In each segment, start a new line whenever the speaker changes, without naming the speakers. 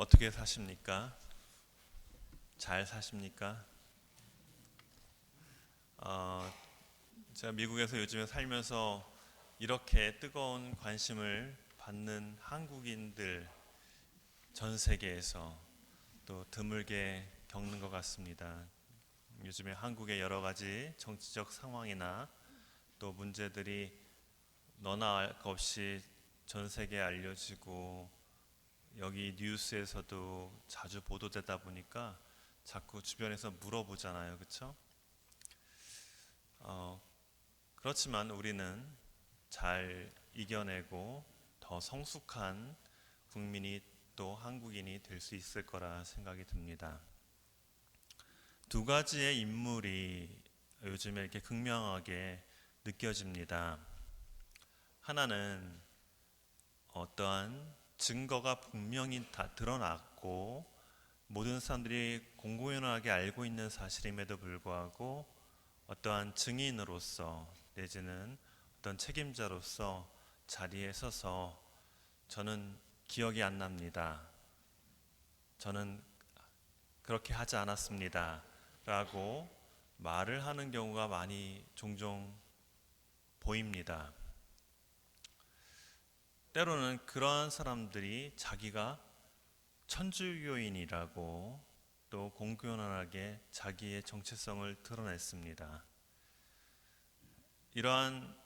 어떻게 사십니까? 잘 사십니까? 어, 제가 미국에서 요즘에 살면서 이렇게 뜨거운 관심을 받는 한국인들 전 세계에서 또 드물게 겪는 것 같습니다. 요즘에 한국의 여러 가지 정치적 상황이나 또 문제들이 너나 알것 없이 전 세계에 알려지고 여기 뉴스에서도 자주 보도되다 보니까 자꾸 주변에서 물어보잖아요, 그렇죠? 어, 그렇지만 우리는 잘 이겨내고 더 성숙한 국민이 또 한국인이 될 수 있을 거라 생각이 듭니다. 두 가지의 인물이 요즘에 이렇게 극명하게 느껴집니다. 하나는 어떠한 증거가 분명히 다 드러났고 모든 사람들이 공공연하게 알고 있는 사실임에도 불구하고 어떠한 증인으로서 내지는 어떤 책임자로서 자리에 서서 저는 기억이 안 납니다. 저는 그렇게 하지 않았습니다. 라고 말을 하는 경우가 많이 종종 보입니다. 때로는 그러한 사람들이 자기가 천주교인이라고 또 공공연하게 자기의 정체성을 드러냈습니다. 이러한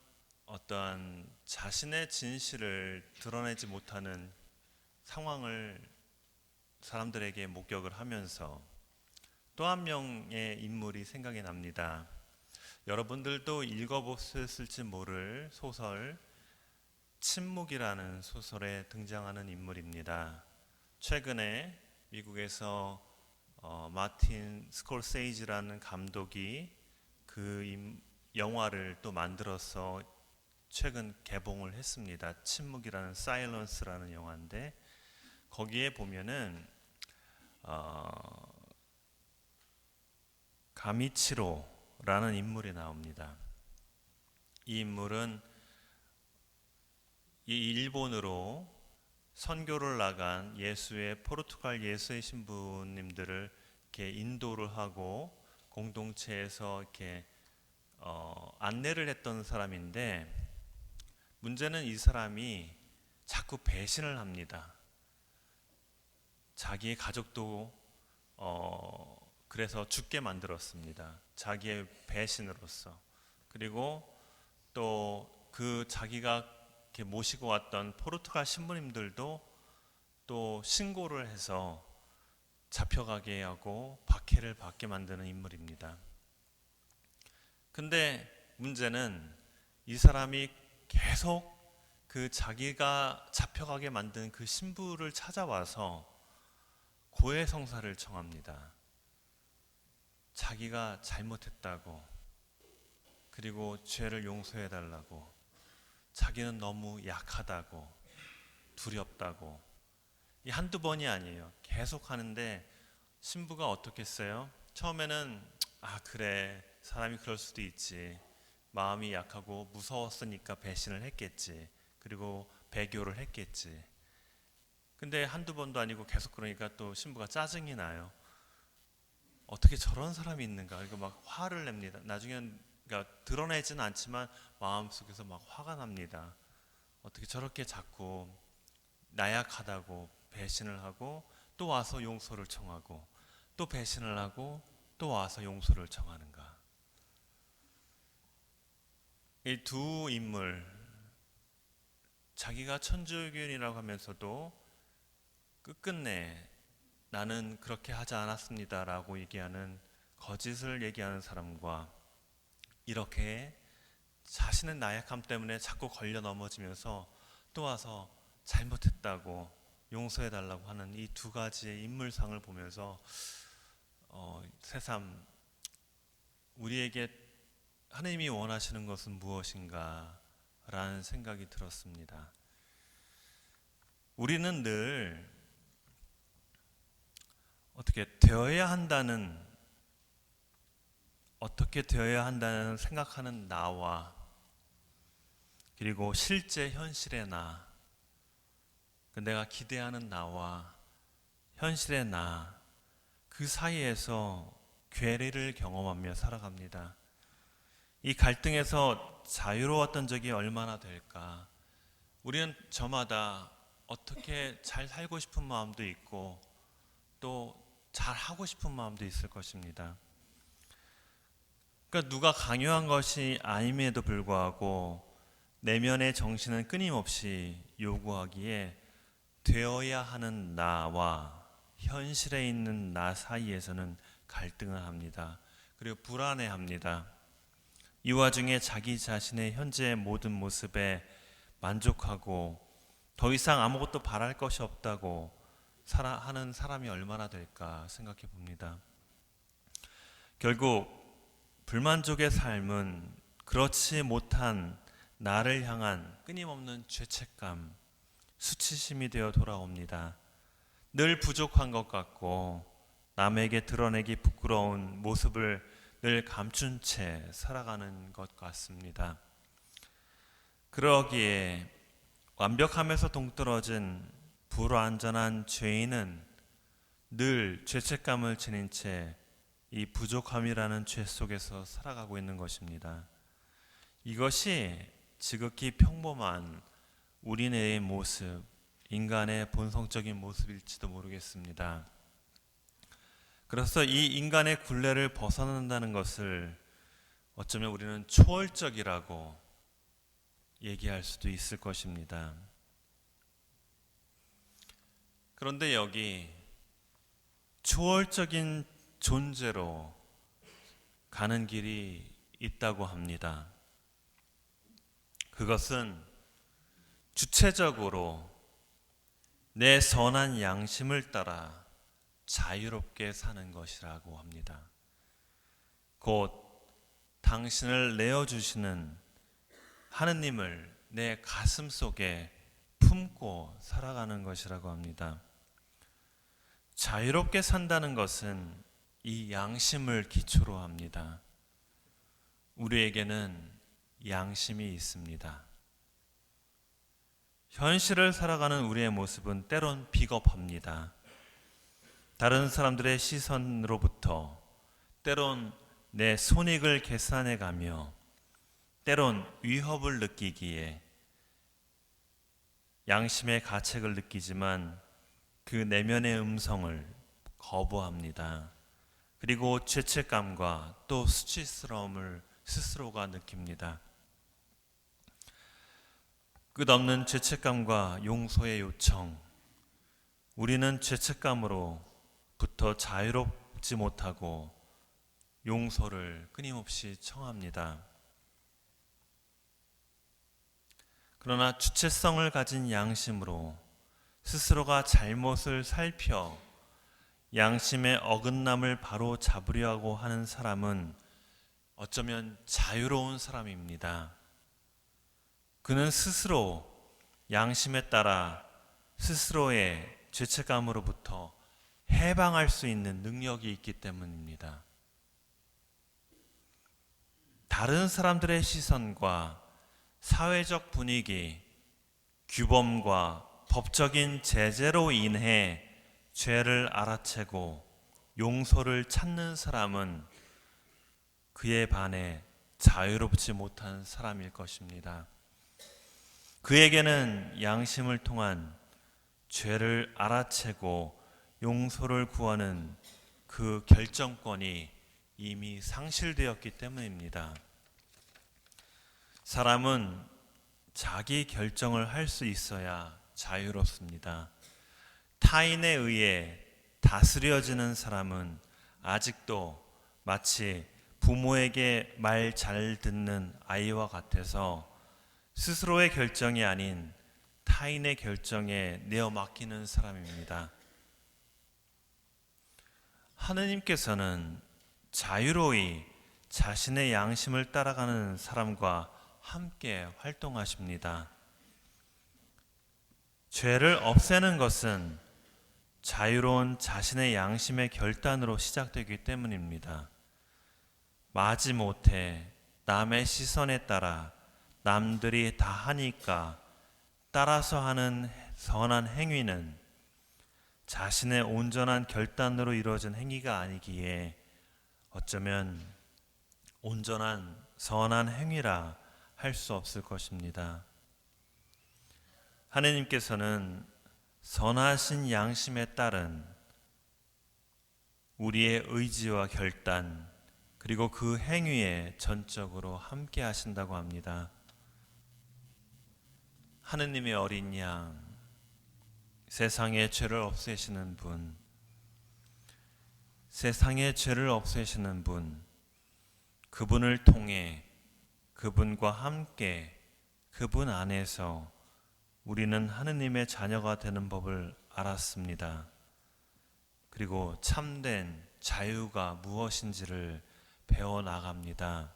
어떠한 자신의 진실을 드러내지 못하는 상황을 사람들에게 목격을 하면서 또 한 명의 인물이 생각이 납니다. 여러분들도 읽어보셨을지 모를 소설 침묵이라는 소설에 등장하는 인물입니다. 최근에 미국에서 어, 마틴 스콜세이지라는 감독이 그 임- 영화를 또 만들어서 최근 개봉을 했습니다. 침묵이라는 사일런스라는 영화인데 거기에 보면은 어, 가미치로라는 인물이 나옵니다. 이 인물은 이 일본으로 선교를 나간 예수의 포르투갈 예수의 신부님들을 이렇게 인도를 하고 공동체에서 이렇게 어, 안내를 했던 사람인데 문제는 이 사람이 자꾸 배신을 합니다. 자기의 가족도 어, 그래서 죽게 만들었습니다. 자기의 배신으로서 그리고 또 그 자기가 이렇게 모시고 왔던 포르투갈 신부님들도 또 신고를 해서 잡혀가게 하고 박해를 받게 만드는 인물입니다. 근데 문제는 이 사람이 계속 그 자기가 잡혀가게 만든 그 신부를 찾아와서 고해 성사를 청합니다. 자기가 잘못했다고 그리고 죄를 용서해 달라고 자기는 너무 약하다고 두렵다고. 이 한두 번이 아니에요. 계속 하는데 신부가 어떻겠어요? 처음에는 아 그래. 사람이 그럴 수도 있지. 마음이 약하고 무서웠으니까 배신을 했겠지. 그리고 배교를 했겠지. 근데 한두 번도 아니고 계속 그러니까 또 신부가 짜증이 나요 어떻게 저런 사람이 있는가? 이거 막 화를 냅니다. 나중에는 그러니까 드러내지는 않지만 마음속에서 막 화가 납니다. 어떻게 저렇게 자꾸 나약하다고 배신을 하고 또 와서 용서를 청하고 또 배신을 하고 또 와서 용서를 청하는가? 이 두 인물 자기가 천주교인이라고 하면서도 끝끝내 나는 그렇게 하지 않았습니다라고 얘기하는 거짓을 얘기하는 사람과 이렇게 자신의 나약함 때문에 자꾸 걸려 넘어지면서 또 와서 잘못했다고 용서해 달라고 하는 이 두 가지의 인물상을 보면서 어, 새삼 우리에게 하나님이 원하시는 것은 무엇인가 라는 생각이 들었습니다. 우리는 늘 어떻게 되어야 한다는 어떻게 되어야 한다는 생각하는 나와 그리고 실제 현실의 나, 그 내가 기대하는 나와 현실의 나, 그 사이에서 괴리를 경험하며 살아갑니다. 이 갈등에서 자유로웠던 적이 얼마나 될까? 우리는 저마다 어떻게 잘 살고 싶은 마음도 있고 또 잘 하고 싶은 마음도 있을 것입니다. 그러니까 누가 강요한 것이 아님에도 불구하고 내면의 정신은 끊임없이 요구하기에 되어야 하는 나와 현실에 있는 나 사이에서는 갈등을 합니다. 그리고 불안해합니다. 이 와중에 자기 자신의 현재의 모든 모습에 만족하고 더 이상 아무것도 바랄 것이 없다고 하는 사람이 얼마나 될까 생각해 봅니다. 결국 불만족의 삶은 그렇지 못한 나를 향한 끊임없는 죄책감, 수치심이 되어 돌아옵니다. 늘 부족한 것 같고 남에게 드러내기 부끄러운 모습을 늘 감춘 채 살아가는 것 같습니다. 그러기에 완벽함에서 동떨어진 불완전한 죄인은 늘 죄책감을 지닌 채 이 부족함이라는 죄 속에서 살아가고 있는 것입니다. 이것이 지극히 평범한 우리네의 모습, 인간의 본성적인 모습일지도 모르겠습니다. 그래서 이 인간의 굴레를 벗어난다는 것을 어쩌면 우리는 초월적이라고 얘기할 수도 있을 것입니다. 그런데 여기 초월적인 존재로 가는 길이 있다고 합니다. 그것은 주체적으로 내 선한 양심을 따라 자유롭게 사는 것이라고 합니다. 곧 당신을 내어주시는 하느님을 내 가슴 속에 품고 살아가는 것이라고 합니다. 자유롭게 산다는 것은 이 양심을 기초로 합니다. 우리에게는 양심이 있습니다. 현실을 살아가는 우리의 모습은 때론 비겁합니다. 다른 사람들의 시선으로부터 때론 내 손익을 계산해 가며 때론 위협을 느끼기에 양심의 가책을 느끼지만 그 내면의 음성을 거부합니다. 그리고 죄책감과 또 수치스러움을 스스로가 느낍니다. 끝없는 죄책감과 용서의 요청. 우리는 죄책감으로부터 자유롭지 못하고 용서를 끊임없이 청합니다. 그러나 주체성을 가진 양심으로 스스로가 잘못을 살펴 양심의 어긋남을 바로 잡으려고 하는 사람은 어쩌면 자유로운 사람입니다. 그는 스스로 양심에 따라 스스로의 죄책감으로부터 해방할 수 있는 능력이 있기 때문입니다. 다른 사람들의 시선과 사회적 분위기, 규범과 법적인 제재로 인해 죄를 알아채고 용서를 찾는 사람은 그에 반해 자유롭지 못한 사람일 것입니다. 그에게는 양심을 통한 죄를 알아채고 용서를 구하는 그 결정권이 이미 상실되었기 때문입니다. 사람은 자기 결정을 할 수 있어야 자유롭습니다. 타인에 의해 다스려지는 사람은 아직도 마치 부모에게 말 잘 듣는 아이와 같아서 스스로의 결정이 아닌 타인의 결정에 내어 맡기는 사람입니다. 하느님께서는 자유로이 자신의 양심을 따라가는 사람과 함께 활동하십니다. 죄를 없애는 것은 자유로운 자신의 양심의 결단으로 시작되기 때문입니다. 마지못해 남의 시선에 따라 남들이 다 하니까 따라서 하는 선한 행위는 자신의 온전한 결단으로 이루어진 행위가 아니기에 어쩌면 온전한 선한 행위라 할 수 없을 것입니다. 하느님께서는 선하신 양심에 따른 우리의 의지와 결단 그리고 그 행위에 전적으로 함께 하신다고 합니다. 하느님의 어린 양, 세상의 죄를 없애시는 분, 세상의 죄를 없애시는 분, 그분을 통해 그분과 함께 그분 안에서 우리는 하느님의 자녀가 되는 법을 알았습니다. 그리고 참된 자유가 무엇인지를 배워 나갑니다.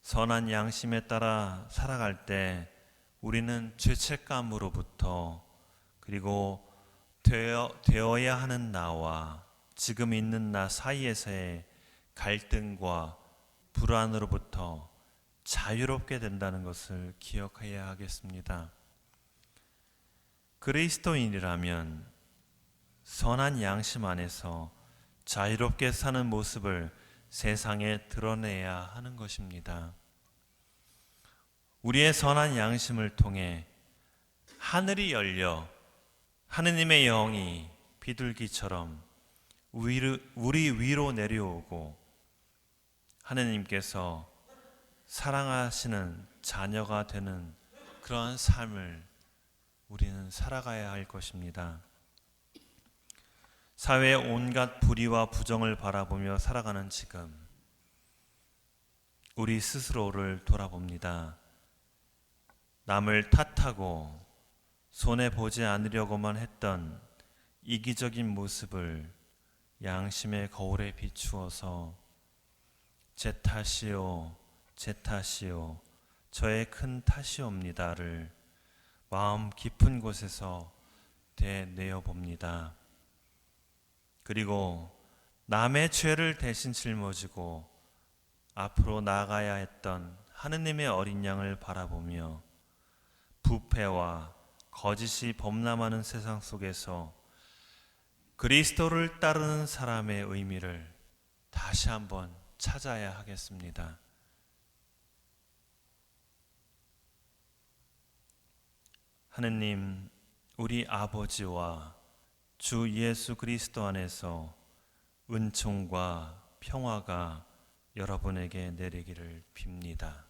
선한 양심에 따라 살아갈 때 우리는 죄책감으로부터 그리고 되어, 되어야 하는 나와 지금 있는 나 사이에서의 갈등과 불안으로부터 자유롭게 된다는 것을 기억해야 하겠습니다. 그리스도인이라면 선한 양심 안에서 자유롭게 사는 모습을 세상에 드러내야 하는 것입니다. 우리의 선한 양심을 통해 하늘이 열려 하느님의 영이 비둘기처럼 우리 위로 내려오고 하느님께서 사랑하시는 자녀가 되는 그러한 삶을 우리는 살아가야 할 것입니다. 사회의 온갖 불의와 부정을 바라보며 살아가는 지금 우리 스스로를 돌아봅니다. 남을 탓하고 손해 보지 않으려고만 했던 이기적인 모습을 양심의 거울에 비추어서 제 탓이요, 제 탓이요, 저의 큰 탓이옵니다를 마음 깊은 곳에서 되뇌어 봅니다. 그리고 남의 죄를 대신 짊어지고 앞으로 나아가야 했던 하느님의 어린 양을 바라보며 부패와 거짓이 범람하는 세상 속에서 그리스도를 따르는 사람의 의미를 다시 한번 찾아야 하겠습니다. 하느님, 우리 아버지와 주 예수 그리스도 안에서 은총과 평화가 여러분에게 내리기를 빕니다.